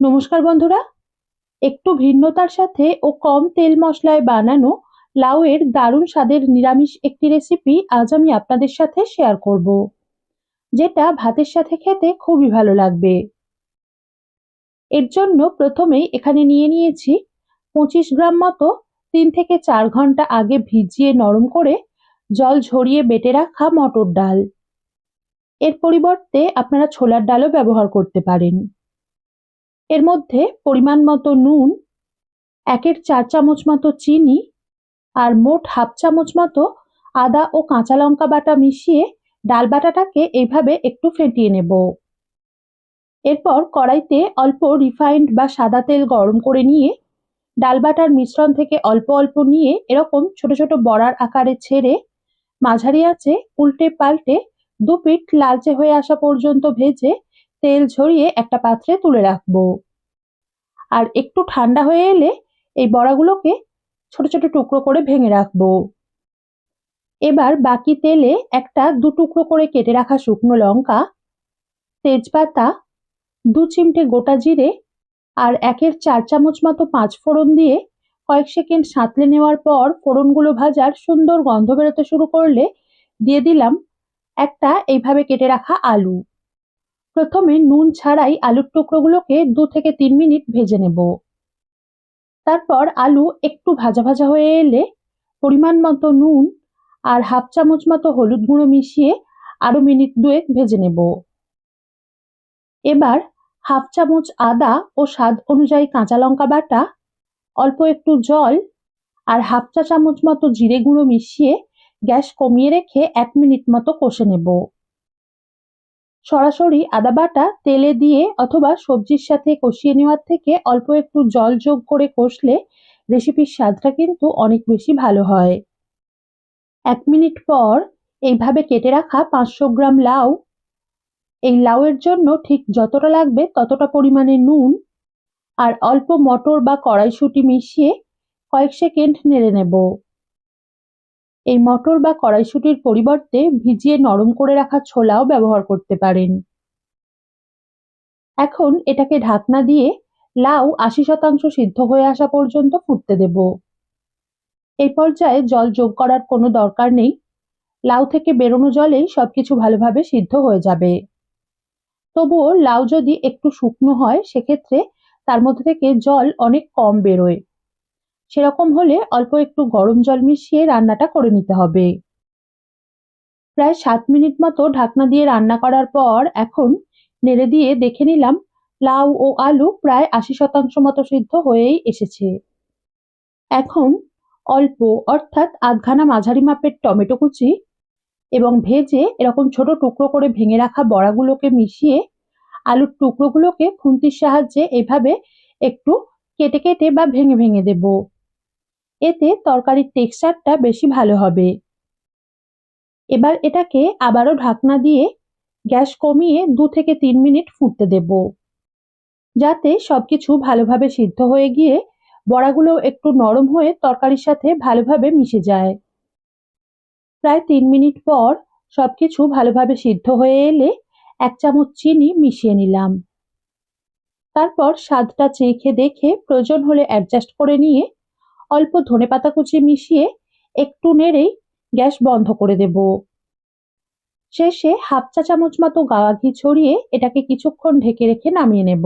নমস্কার বন্ধুরা। একটু ভিন্নতার সাথে ও কম তেল মশলায় বানানো লাউয়ের দারুণ স্বাদের নিরামিষ একটি রেসিপি আজ আমি আপনাদের সাথে শেয়ার করব, যেটা ভাতের সাথে খেতে খুবই ভালো লাগবে। এর জন্য প্রথমেই এখানে নিয়ে নিয়েছি পঁচিশ গ্রাম মতো তিন থেকে চার ঘণ্টা আগে ভিজিয়ে নরম করে জল ঝরিয়ে বেটে রাখা মটর ডাল। এর পরিবর্তে আপনারা ছোলার ডালও ব্যবহার করতে পারেন। এর মধ্যে পরিমাণ মতো নুন, একের চার চামচ মতো চিনি আর মোট হাফ চামচ মতো আদা ও কাঁচা লঙ্কা বাটা মিশিয়ে ডাল বাটাটাকে এইভাবে একটু ফেটিয়ে নেব। এরপর কড়াইতে অল্প রিফাইন্ড বা সাদা তেল গরম করে নিয়ে ডাল বাটার মিশ্রণ থেকে অল্প অল্প নিয়ে এরকম ছোট ছোট বড়ার আকারে ছেড়ে মাঝারি আছে উল্টে পাল্টে দু পিঠ লালচে হয়ে আসা পর্যন্ত ভেজে তেল ঝরিয়ে একটা পাত্রে তুলে রাখব। আর একটু ঠান্ডা হয়ে এলে এই বড়াগুলোকে ছোট ছোট টুকরো করে ভেঙে রাখব। এবার বাকি তেলে একটা দু টুকরো করে কেটে রাখা শুকনো লঙ্কা, তেজপাতা, দু চিমটে গোটা জিরে আর একের চার চামচ মতো পাঁচ ফোড়ন দিয়ে কয়েক সেকেন্ড সাঁতলে নেওয়ার পর ফোড়নগুলো ভাজার সুন্দর গন্ধ বেরোতে শুরু করলে দিয়ে দিলাম একটা এইভাবে কেটে রাখা আলু। প্রথমে নুন ছাড়াই আলুর টুকরোগুলোকে দু থেকে তিন মিনিট ভেজে নেব। তারপর আলু একটু ভাজা ভাজা হয়ে এলে পরিমাণ মতো নুন আর হাফ চামচ মতো হলুদ গুঁড়ো মিশিয়ে আরও মিনিট দুয়েক ভেজে নেব। এবার হাফ চামচ আদা ও স্বাদ অনুযায়ী কাঁচা লঙ্কা বাটা, অল্প একটু জল আর হাফ চা চামচ মতো জিরে গুঁড়ো মিশিয়ে গ্যাস কমিয়ে রেখে এক মিনিট মতো কষে নেব। সরাসরি আদা বাটা তেলে দিয়ে অথবা সবজির সাথে কষিয়ে নেওয়ার থেকে অল্প একটু জল যোগ করে কষলে রেসিপির স্বাদটা কিন্তু অনেক বেশি ভালো হয়। এক মিনিট পর এইভাবে কেটে রাখা পাঁচশো গ্রাম লাউ। এই লাউয়ের জন্য ঠিক যতটা লাগবে ততটা পরিমাণে নুন আর অল্প মটর বা কড়াইশুঁটি মিশিয়ে কয়েক সেকেন্ড নেড়ে নেব। এই মটর বা কড়াইশুঁটির পরিবর্তে ভিজিয়ে নরম করে রাখা ছোলাও ব্যবহার করতে পারেন। এখন এটাকে ঢাকনা দিয়ে লাউ আশি শতাংশ সিদ্ধ হয়ে আসা পর্যন্ত ফুটতে দেব। এই পর্যায়ে জল যোগ করার কোনো দরকার নেই। লাউ থেকে বেরোনো জলেই সবকিছু ভালোভাবে সিদ্ধ হয়ে যাবে। তবুও লাউ যদি একটু শুকনো হয়, সেক্ষেত্রে তার মধ্যে থেকে জল অনেক কম বেরোয়। সেরকম হলে অল্প একটু গরম জল মিশিয়ে রান্নাটা করে নিতে হবে। প্রায় সাত মিনিট মতো ঢাকনা দিয়ে রান্না করার পর এখন নেড়ে দিয়ে দেখে নিলাম লাউ ও আলু প্রায় আশি শতাংশ মতো সিদ্ধ হয়েই এসেছে। এখন অল্প অর্থাৎ আধখানা মাঝারি মাপের টমেটো কুচি এবং ভেজে এরকম ছোট টুকরো করে ভেঙে রাখা বড়াগুলোকে মিশিয়ে আলুর টুকরোগুলোকে খুন্তির সাহায্যে এভাবে একটু কেটে কেটে বা ভেঙে ভেঙে দেব। এতে তরকারির টেক্সচারটা বেশি ভালো হবে। এবার এটাকে আবারও ঢাকনা দিয়ে গ্যাস কমিয়ে দু থেকে তিন মিনিট ফুটতে দেব। যাতে সবকিছু ভালোভাবে সিদ্ধ হয়ে গিয়ে বড়াগুলো একটু নরম হয়ে তরকারির সাথে ভালোভাবে মিশে যায়। প্রায় তিন মিনিট পর সবকিছু ভালোভাবে সিদ্ধ হয়ে এলে এক চামচ চিনি মিশিয়ে নিলাম। তারপর স্বাদটা চেখে দেখে প্রয়োজন হলে অ্যাডজাস্ট করে নিয়ে অল্প ধনে পাতা কুচি মিশিয়ে একটু নেড়েই গ্যাস বন্ধ করে দেব। শেষে হাফ চা চামচ মতো গাওয়া ঘি ছড়িয়ে এটাকে কিছুক্ষণ ঢেকে রেখে নামিয়ে নেব।